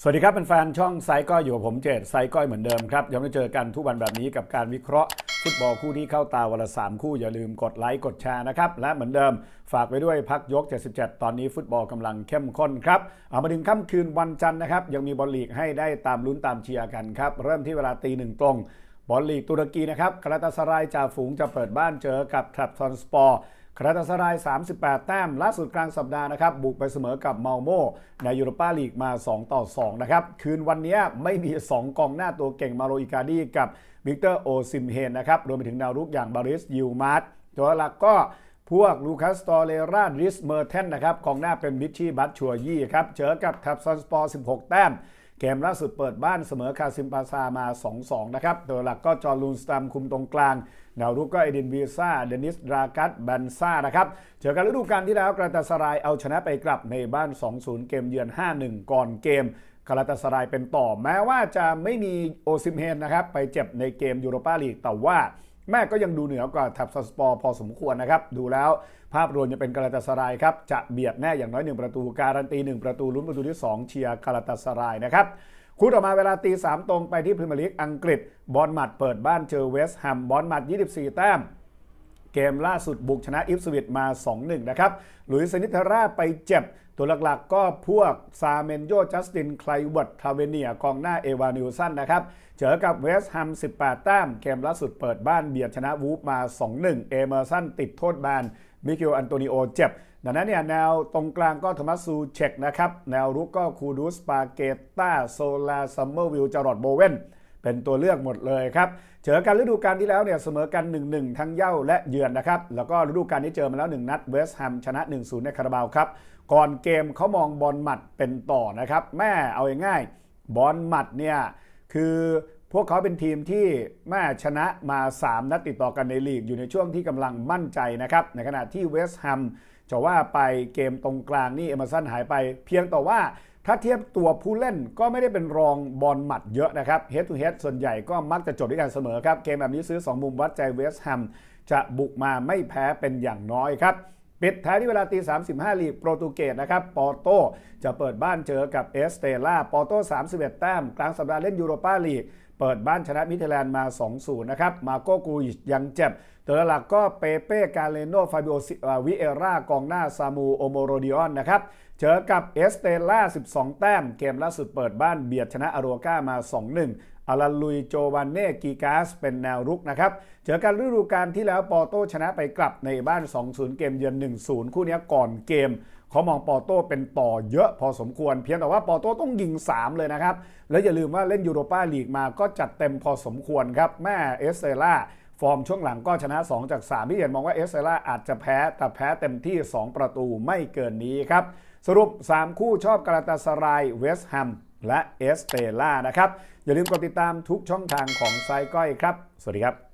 สวัสดีครับเป็นแฟนช่องไซก้อยอยู่กับผมเจตไซก้อยเหมือนเดิมครับยังได้เจอกันทุกวันแบบนี้กับการวิเคราะห์ฟุตบอลคู่ที่เข้าตาวันละสามคู่อย่าลืมกดไลค์กดแชร์นะครับ และเหมือนเดิมฝากไว้ด้วยพักยก 77 ตอนนี้ฟุตบอลกำลังเข้มข้นครับเอามาถึงค่ำคืนวันจันทร์นะครับ ยังมีบอลลีกให้ได้ตามลุ้นตามเชียร์กันครับ เริ่มที่เวลาตีหนึ่งตรงบอลลีกตุรกีนะครับคาราตาสรายจ่าฝูงจะเปิดบ้านเจอกับทรัพทอนสปอร์ คาราตาสราย 38 แต้ม ล่าสุดกลางสัปดาห์นะครับ บุกไปเสมอกับเมาโมในยูโรปาลีกมา 2 ต่อ 2 นะครับ คืนวันนี้ไม่มี 2 กองหน้าตัวเก่งมาโรอิกาดีกับวิกเตอร์โอซิมเฮนนะครับ รวมไปถึงดาวรุกอย่างบาริสยิวมาร์ตตัวหลักก็พวกลูคัสตอเรราดริสเมอร์เทนนะครับกองหน้าเป็นบิชชี่บัตชัวยี่ครับ เจอกับทับซอนสปอร์ 16 แต้ม เกมล่าสุดเปิดบ้านเสมอคาซิมปาซามา 2-2 นะครับตัวหลักก็จอร์ลูนสตัมคุมตรงกลางแนวรุกก็เอดินวีซ่า เดนิส รากัสบันซ่า นะครับ เจอกันฤดูกาลที่แล้วกราตาสรายเอาชนะไปกลับในบ้าน 2-0 เกมเยือน 5-1 ก่อนเกมคาราตาสรายเป็นต่อ แม้ว่าจะไม่มีโอซิมเฮนนะครับ ไปเจ็บในเกมยูโรปาลีก แต่ว่า แม่ก็ยังดูเหนือกว่าทับสปอร์พอสมควรนะครับ ดูแล้วภาพรวมจะเป็นกาลาตาสรายครับ จะเบียดแน่อย่างน้อย 1 ประตูการันตี 1 ประตูลุ้นประตูที่ 2 เชียร์กาลาตาสรายนะครับคู่ต่อมาเวลาตี3ตรงไปที่พรีเมียร์ลีกอังกฤษบอลมัดเปิดบ้านเจอเวสต์แฮมบอลมัด 24 แต้ม เกมล่าสุดบุกชนะอิฟสวิตมา 2-1 นะครับ หลุยส์นิทาร่าไปเจ็บ ตัวหลักๆ ก็พวกซาเมนโยจัสติน ไคลเวิร์ดทาเวเนียกองหน้าเอวานิวสันนะครับ เจอกับเวสต์แฮม 18 แต้ม เกมล่าสุดเปิดบ้านเบียดชนะวูฟมา 2-1 เอเมอร์สันติดโทษแบน มิเกลอันโตนิโอเจ็บ ดังนั้นเนี่ยแนวตรงกลางก็โทมัสซูเชกนะครับ แนวรุกก็คูดูสปาเกตตาโซลาซัมเมอร์วิลจารอดโบเวน เป็นตัวเลือกหมดเลยครับเจอกันฤดูกาลที่แล้วเนี่ยเสมอกัน 1-1 ทั้งเย่าและเยือนนะครับ แล้วก็ฤดูกาลนี้เจอมาแล้ว 1 นัดเวสต์แฮมชนะ 1-0 ในคาราบาวครับ ก่อนเกมเขามองบอลหมัดเป็นต่อนะครับ แม่เอาง่ายๆบอลหมัดเนี่ยคือพวกเขาเป็นทีมที่แม่ชนะมา 3 นัดติดต่อกันในลีก อยู่ในช่วงที่กำลังมั่นใจนะครับ ในขณะที่เวสต์แฮมจะว่าไปเกมตรงกลางนี่เอเมอร์สันหายไป เพียงแต่ว่า ถ้าเทียบตัวผู้เล่นก็ไม่ได้เป็นรองบอลหมัดเยอะนะครับเฮดทูเฮดส่วนใหญ่ก็มักจะจบด้วยกันเสมอครับ เกมแบบนี้ซื้อ 2 มุมวัดใจเวสต์แฮมจะบุกมาไม่แพ้เป็นอย่างน้อยครับ ปิดท้ายที่เวลาตี35ลีกโปรตุเกสนะครับ ปอโตจะเปิดบ้านเจอกับเอสเตล่า ปอโต31 แต้ม กลางสัปดาห์เล่นยูโรปาลีก เปิดบ้านชนะมิเทแลนด์มา 2-0 นะครับ มาโกกูยิชยังเจ็บ ตัวหลักก็เปเป้ กาเลโน ฟาบิโอวิเอร่า กองหน้าซามู โอโมโรดิออนนะครับ เจอกับเอสเตล่า 12 แต้ม เกมล่าสุดเปิดบ้านเบียดชนะอารัวก้ามา 2-1 อาราลุยโจวานเน่กีกาสเป็นแนวรุกนะครับ เจอกันฤดูกาลที่แล้วปอโต้ชนะไปกลับในบ้าน 2-0 เกมเยือน 1-0 คู่นี้ก่อนเกมเขามองปอโต้เป็นต่อเยอะพอสมควร เพียงแต่ว่าปอโต้ต้องยิง 3 เลยนะครับ แล้วอย่าลืมว่าเล่นยูโรปาลีกมาก็จัดเต็มพอสมควรครับแม่เอสเซล่าฟอร์มช่วงหลังก็ชนะ 2 จาก 3 พี่เห็นมองว่าเอสเซล่าอาจจะแพ้ แต่แพ้เต็มที่ 2 ประตูไม่เกินนี้ครับ สรุป 3 คู่ชอบกาลาตาสรายเวสต์แฮม และเอสเตล่านะครับ อย่าลืมกดติดตามทุกช่องทางของไซก้อยครับ สวัสดีครับ